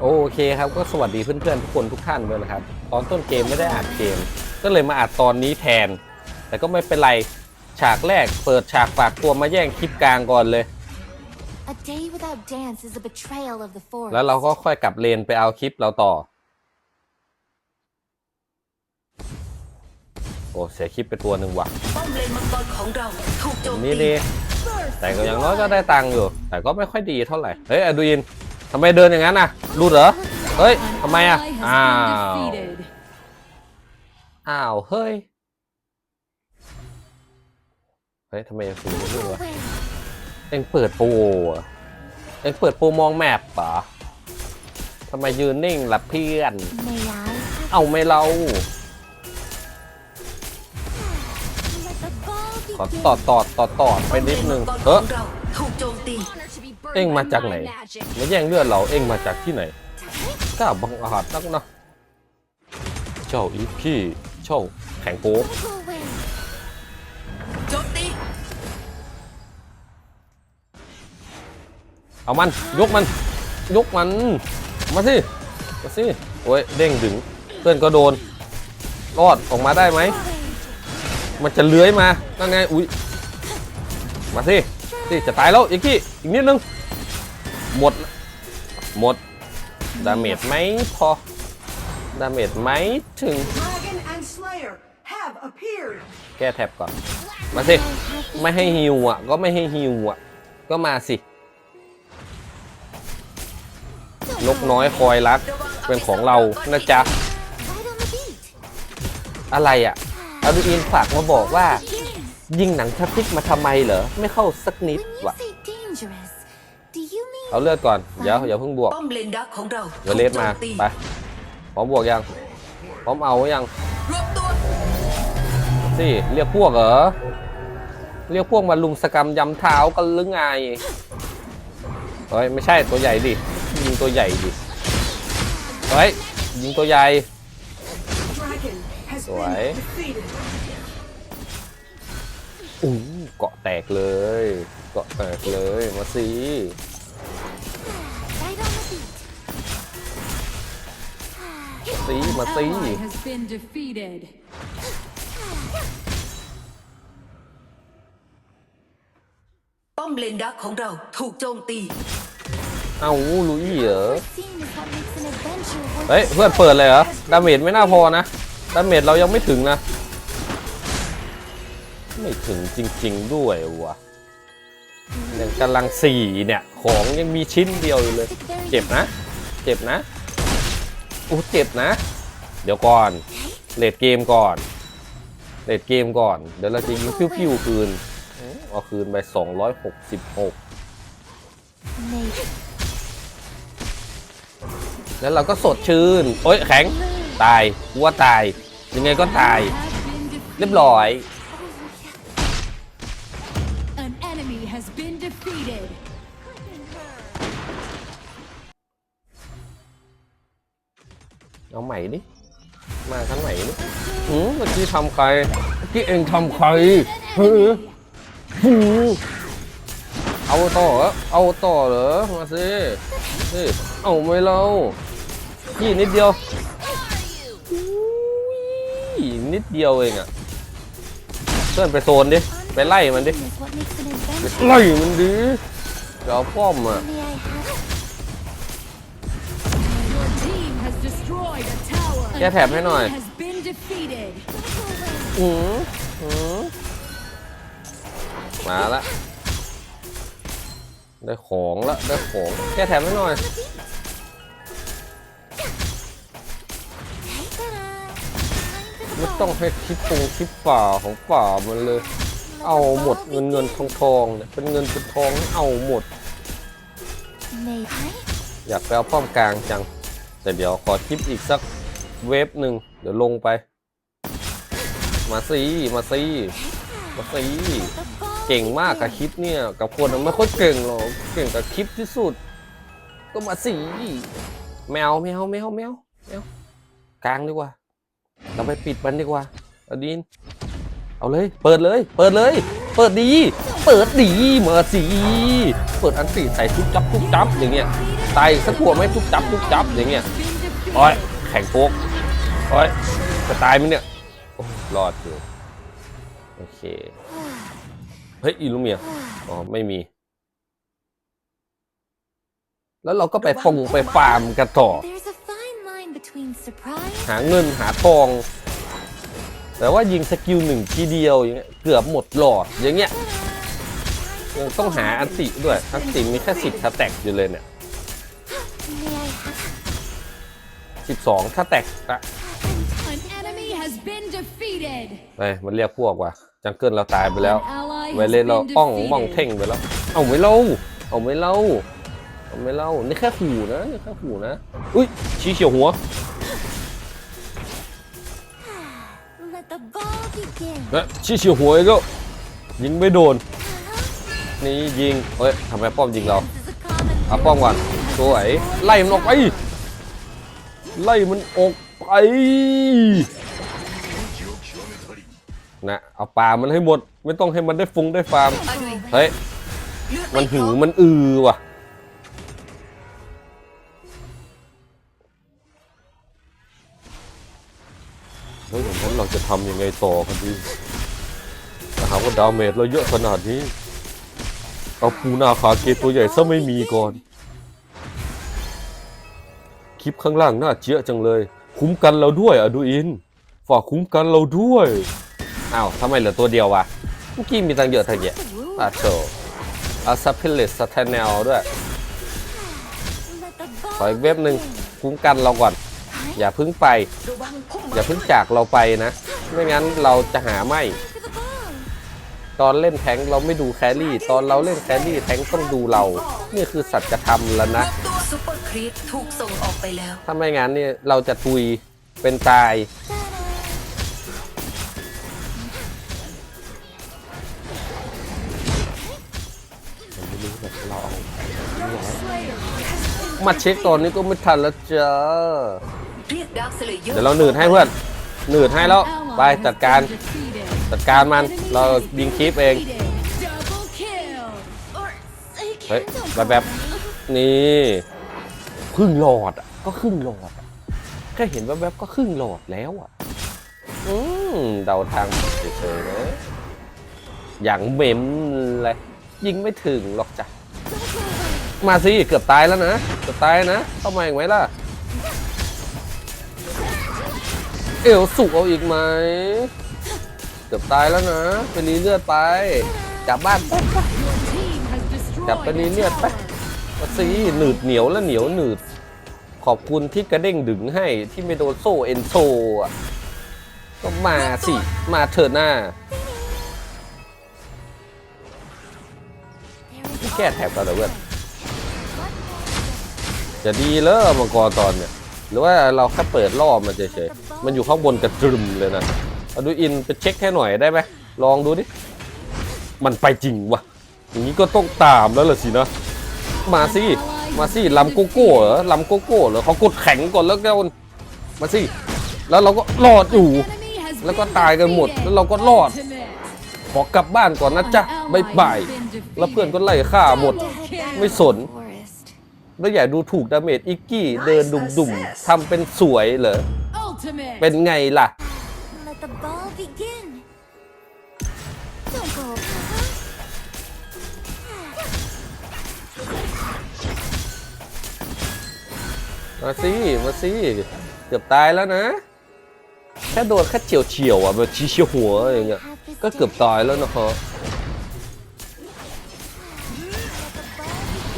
โอเคครับก็สวัสดีเพื่อนๆทุกคนทุกท่านด้วยนะครับ ตอนต้นเกมไม่ได้อัดเกม ก็เลยมาอัดตอนนี้แทน แต่ก็ไม่เป็นไรฉากแรกเปิดฉากฝากตัวมาแย่งคลิปกลางก่อนเลย A day without dance is a betrayal of the forest. แล้วเราก็ค่อยกลับเลนไปเอาคลิปเราต่อ โอ้เสียคลิปไปตัวหนึ่งว่ะป้อมเลนมังกรของเราถูกโจมนี่ตีดีแต่ก็อย่างน้อยก็ได้ตังค์อยู่ แต่ก็ไม่ค่อยดีเท่าไหร่ เฮ้ยอดูอิน ทำไมเดินอย่างนั้นน่ะรูดเหรอ เฮ้ยทำไมอะ อ้าว อ้าว เฮ้ย เฮ้ยทำไมยังสูงอยู่วะเอ็งเปิดโปรอะเอ็งเปิดโปรมองแมปปะทำไมยืนนิ่งล่ะเพื่อน May I? เอาไม่เรา ขอ begin. ตอดตอดตอดตอดไปนิดนึงเฮ้เลนมังกรของเราถูกโจม ตีเอ็งมาจากไหนมาแย่งเลือดเราเอ็งมาจากที่ไหนกล้าบังอาจนักนะเจ้าอีพี่เจ้าแข่งโป๊โจมตีเอามันยกมันยกมันมาสิมาสิโอ้ยเด้งถึงเพื่อนก็โดนรอดออกมาได้ไหมมันจะเลื้อยมานั่นไงอุ้ยมาสิ สิจะตายแล้วอีกกี้อีกนิดนึง หมด หมด ดาเมจไหมพอ ดาเมจไหมถึง Dragon and Slayer have appeared. แก้แท็บก่อน มาสิ ไม่ให้ฮิวอะ ก็ไม่ให้ฮิวอะ ก็มาสิ นกน้อยคอยรัก เป็นของเรานะจ๊ะ Right on the beat. อะไรอะอาดูอินฝากมาบอกว่า ยิงหนังสติ๊กมาทำไมเหรอ ไม่เข้าสักนิด When you ว่ะ say dangerous, do you mean เอาเลือดก่อน เดี๋ยวอย่าเพิ่งบวกป้อมเลนดักของเราเดี๋ยวเลสมาถูกโจตีไป พร้อมบวกยัง พร้อมเอายังรวบตัวสิเรียกพวกเหรอ เรียกพวกมาลุมสกรรมยำเท้ากันหรือไง เฮ้ย ไม่ใช่ตัวใหญ่ดิ ยิงตัวใหญ่ดิ เฮ้ย ยิงตัวใหญ่ Dragon has Rồi. Been defeated. อู้เกาะแตกเลย เกาะแตกเลยมาสิ right on the beat? สิมาสิ ally has been defeated. ป้อมเลนดักของเราถูกโจมตี เอ้าลุยเหรอ Seeing is what makes an adventure worth เฮ้ย เพื่อนเปิดเลยเหรอ ดาเมจไม่น่าพอนะ ดาเมจเรายังไม่ถึงนะ ไม่ถึงจริง ๆ ด้วยวะยังกำลังสี่เนี่ย ของยังมีชิ้นเดียวอยู่เลย เจ็บนะ เจ็บนะอู้เจ็บนะ เดี๋ยวก่อนเลดเกมก่อนเลดเกมก่อน เดี๋ยวเราจะยิงพิ้วๆคืนอืมเอาคืนไป 266 May แล้วเราก็สดชื่น โอ๊ยแข็ง ตายกูว่าตาย ยังไงก็ตาย เรียบร้อย เอาใหม่ดิ มาทั้งใหม่ดิหืมเมื่อกี้ทำใคร เมื่อกี้เองทำใครหือหือเอาต่อเหรอเอาต่อเหรอ มาสินี่เอาไม่เล่ายี่นิดเดียวนิดเดียวเองอะเพื่อนไปโซนดิ ไปไล่มันดิ ไล่มันดิเดี๋ยวเอาป้อมอะ แก้แถบให้หน่อย Has been defeated. อืมอืมมาละ ได้ของละ ได้ของ แก้แถมให้หน่อย ไม่ต้องให้คลิปตรงคลิปป่าของป่ามันเลย เอาหมดเงินเงินทองทองเนี่ยเป็นเงินเป็นทองเอาหมด May I? อยากไปเอาป้อมกลางจัง แต่เดี๋ยวขอคลิปอีกสัก เวฟหนึ่งเดี๋ยวลงไป มาสิมาสิมาสิ The ball เก่งมากกับคลิปเนี่ย กับคนไม่ค่อยเก่งหรอกเก่งกับคลิปที่สุด ก็มาสิแมวแมวแมวแมวแมวกลางดีกว่า เราไปปิดมันดีกว่าอดีนเอาเลย เปิดเลย เปิดเลย เปิดดี เปิดดีมาสิเปิดอันตีใส่ทุบจับทุบจับอย่างเงี้ยตายสักตัวไหมทุบจับทุบจับอย่างเงี้ย Been defeated. โอ้ย ข่งโป๊กโอ้ยจะตายไหมเนี่ยโอ้ยรอดอยู่โอเค เฮ้ยอิลูเมียอ๋อไม่มี แล้วเราก็ไปฟงไปฟาร์มกันต่อ There's a fine line between surprise หาเงินหาทอง แต่ว่ายิงสกิลหนึ่งทีเดียวอย่างเงี้ยเกือบหมดหลอดอย่างเงี้ยยังต้องหาอันติด้วย อันติมีแค่สิบถ้าแตกอยู่เลยเนี่ย 12 ถ้าแตกนะเฮ้มันเรียกพวกว่ะจังเกิลเราตายไปแล้วเวเลนเราป้องมองเท่งไปแล้ว เอาไม่เล่าเอาไม่เล่าเอาไม่เล่านี่แค่ขู่นะนี่แค่ขู่นะอุ้ยชี้เฉียวหัวนะชี้เฉียวหัวอีกแล้ยิงไม่โดน นี่ยิงเฮ้ยทำไมป้อมยิงเราเอาป้อมก่อนสวยไล่มันออกไป ไล่มันออกไปนะเอาปลามันให้หมด ไม่ต้องให้มันได้ฟงได้ฟาร์มเฮ้ยมันหือมันอือว่ะแล้วอย่างนั้นเราจะทำยังไงต่อกันดีถ้าหาว่าดาเมจเราเยอะขนาดนี้ เอาปูนาคาเกตัวใหญ่ซะไม่มีก่อน คลิปข้างล่างน่าเจี๊ยจังเลย คุ้มกันเราด้วยอะดูอิน ฝากคุ้มกันเราด้วยอ้าวทำไมเหลือตัวเดียววะเมื่อกี้มีตังเยอะทั้งเยอะอาโชอาซัพพิลิสสแตนแนลด้วยขออีกเว็บหนึ่งคุ้มกันเราก่อน อย่าพึ่งไป อย่าพึ่งจากเราไปนะ ไม่งั้นเราจะหาไม่ ตอนเล่นแทงเราไม่ดูแครี่ ตอนเราเล่นแครี่แทงต้องดูเรา นี่คือสัจธรรมแล้วนะ ซูเปอร์ครีปถูกส่งออกไปแล้ว ถ้าไม่งั้นเนี่ยเราจะทุยเป็นตายไม่รู้แบบเราเอามาเช็คตอนนี้ก็ไม่ทันแล้วจ้าเรียกดาร์คสเลเยอร์เดี๋ยวเราหนืดให้เพื่อนหนืดให้แล้ว ไปจัดการจัดการมันเรายิงคลิปเอง Double kill. Or say เฮ้ย don't แบบแบบนี่ ครึ่งหลอดอะก็ครึ่งหลอดอะแค่เห็นแวบๆก็ครึ่งหลอดแล้วอะ อืมเดาทางเฉยๆนะอย่างเหม็มเลยยิงไม่ถึงหรอกจ้ะ มาสิเกือบตายแล้วนะเกือบตายนะเข้ามาอีกไหมล่ะ เอวสุกเอาอีกไหมเกือบตายแล้วนะไปรีเลือดไปกลับบ้านไป Your team has destroyed กลับไปรี a เลือดไป tower. มาสิหนืดเหนียวแล้วเหนียวหนืด ขอบคุณที่กระเด้งดึงให้ที่ไม่โดนโซ่เอ็นโซอะก็มาสิ มาเถอะหน้าที่แก้แถบกันเหรอเพื่อนจะดีเลยมังกรตอนเนี่ย หรือว่าเราแค่เปิดรอบมันเฉยๆมันอยู่ข้างบนกระตรึมเลยนะเอาดูอินไปเช็คให้หน่อยได้ไหมลองดูดิ มันไปจริงวะอย่างนี้ก็ต้องตามแล้วล่ะสินะ มาสิมาสิลำโกโก้เหรอลำโกโก้เหรอเขากดแข็งก่อนแล้วกันมาสิแล้วเราก็รอดอยู่ Enemy has แล้วก็ been ตายกันหมด defeated. แล้วเราก็รอด Ultimate. ขอกลับบ้านก่อนนะจ๊ะบายบายแล้วเพื่อนก็ไล่ฆ่าหมด ไม่สน forest. แล้วอย่าดูถูกดาเมจอิกกี้เดินดุ่มๆทำเป็นสวยเหรอ Ultimate. เป็นไงล่ะ มาสิมาสิเกือบตายแล้วนะ แค่โดนแค่เฉียวเฉียวๆอะแบบชี้เฉียวหัวอย่างเงี้ยก็เกือบตายแล้วนะครับ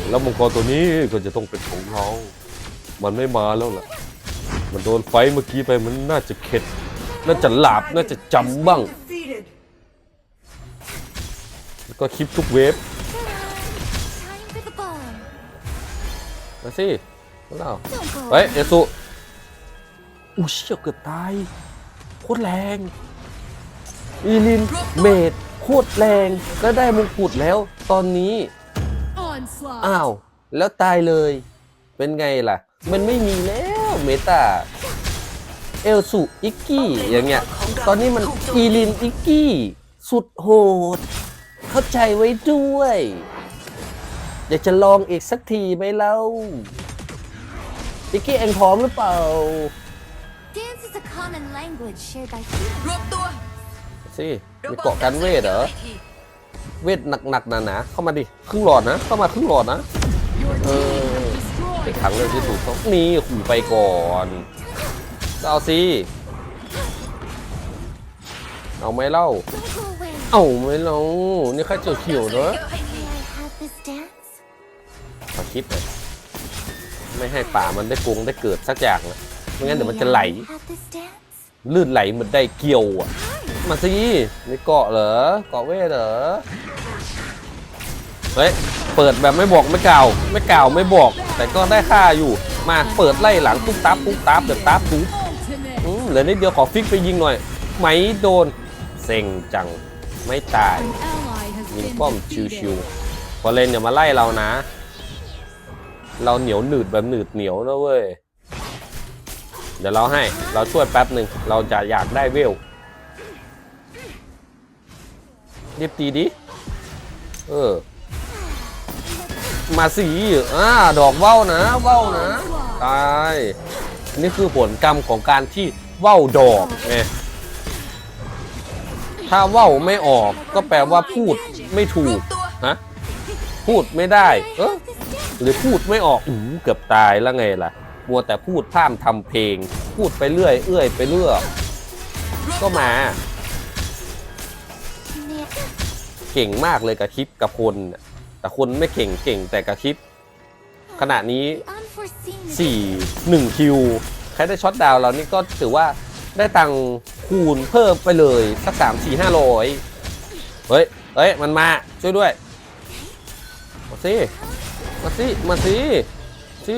แล้วมังกรตัวนี้ก็จะต้องเป็นของเรา มันไม่มาแล้วล่ะ มันโดนไฟเมื่อกี้ไปมันน่าจะเข็ด น่าจะหลาบน่าจะจำบ้าง แล้วก็คลิปทุกเวฟมาสิ มาแล้ว Don't go. เฮ้ยเอสุอุ้ยเชี่ยเกือบตายโคตรแรง อีลินเมดโคตรแรงก็ได้มงกุฎแล้วตอนนี้ Onslaught. อ้าว แล้วตายเลย เป็นไงล่ะ มันไม่มีแล้วเมตาเอลสุอิกกี้อย่างเงี้ย ตอนนี้มันอีลินอิกกี้ สุดโหด เข้าใจไว้ด้วย อยากจะลองอีกสักทีไหมเล่า Let พิกกี้เองพร้อมหรือเปล่า Dance is a common language shared by humans. รวมตัวสิมีเกาะกันเวทเหรอ เวทหนักๆหนาๆเข้ามาดิ ครึ่งหลอดนะ เข้ามาครึ่งหลอดนะ Your team Uh, has เป็น destroyed ครั้งเรื่องที่ถูกต้องนี่ขู่ไปก่อนเอาสิเอาไหมเล่า Don't go away. เอาไหมเล่านี่แค่เจียวเขียวๆเนอะ May I have this dance? ขอคิดหน่อย ไม่ให้ป่ามันได้กงได้เกิดสักอย่างนะไม่งั้นเดี๋ยวมันจะไหล May I have this dance? ลื่นไหลเหมือนได้เกี่ยวอะ มาสินี่เกาะเหรอเกาะเวทเหรอเฮ้ยเปิดแบบไม่บอกไม่กล่าว ไม่กล่าวไม่บอก แต่ก็ได้ค่าอยู่ มาเปิดไล่หลังตุ๊บตับตุ๊บตับเดือดตับตุ๊บ ultimate. อืมเหลือนิดเดียวขอฟิกไปยิงหน่อย ไหมโดนเซ็งจังไม่ตาย An ally has ยิง been ป้อมชิว defeated. ๆพอเลนอย่ามาไล่เรานะ เราเหนียวหนืดแบบหนืดเหนียวนะเว้ย เดี๋ยวเราให้ เราช่วยแป๊บหนึ่ง เราจะอยากได้เวลรีบตีดิ เออ มาสีอ่าดอกเว้านะ เว้านะ ตาย นี่คือผลกรรมของการที่เว้าดอกไงถ้าเว้าไม่ออกก็แปลว่าพูดไม่ถูก ฮะ พูดไม่ได้ เออ หรือพูดไม่ออกอู้เกือบตายแล้วไงล่ะ มัวแต่พูดพร่ำทำเพลง พูดไปเรื่อย เอื้อยไปเรื่อยก็มา เก่งมากเลยกับคลิปกับคน แต่คนไม่เก่งเก่งแต่กับคลิป ขณะนี้4 1คิวใครได้ช็อตดาวน์เรานี่ก็ถือว่าได้ตังค์คูณเพิ่มไปเลย สัก3 4 5 0 0เฮ้ยเฮ้ย มันมา ช่วยด้วยมาสิ มาสิ มาสิสิ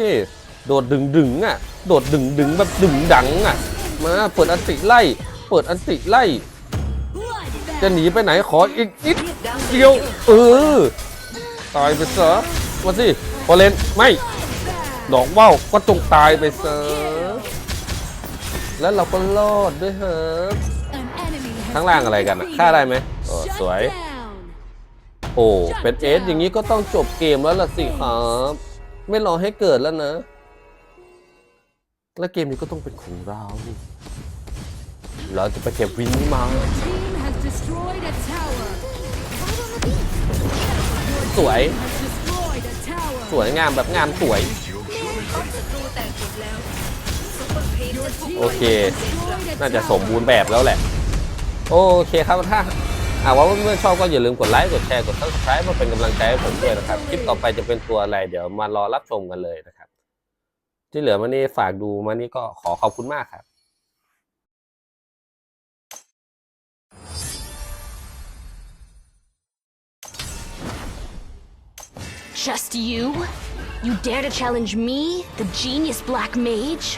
โดดดึงดึงๆอะ โดดดึงดึงๆแบบดึงดังอะ มาเปิดอันติไล่ เปิดอันติไล่ จะหนีไปไหนขออีกนิดเดียว เออ ตายไปซะมาสิพอเลนไม่ดอกว่าวก็จงตายไปซะแล้วเราก็รอดด้วยฮะ An enemy has ข้างล่างอะไรกันอะฆ่าได้ไหมเออ Shut สวย down. โอ้ เป็นเอสอย่างนี้ก็ต้องจบเกมแล้วล่ะสิครับ ไม่รอให้เกิดแล้วนะ และเกมนี้ก็ต้องเป็นของเรา เราจะไปเก็บวินนี้มา Your team has destroyed a tower. สวย Has destroyed a tower. สวยงามแบบงามสวยรูแตกหมดแล้วซุปเปอร์เพนจะทุบโอเค Destroyed a น่าจะสม tower. บูรณ์แบบแล้วแหละ โอเคครับถ้า หากว่าเพื่อนๆชอบก็อย่าลืมกดไลค์กดแชร์กด subscribe มาเป็นกำลังใจให้ผมด้วยนะครับ คลิปต่อไปจะเป็นตัวอะไรเดี๋ยวมารอรับชมกันเลยนะครับ ที่เหลือมานี่ฝากดูมานี่ก็ขอขอบคุณมากครับ Just you? You dare to challenge me, the genius black mage?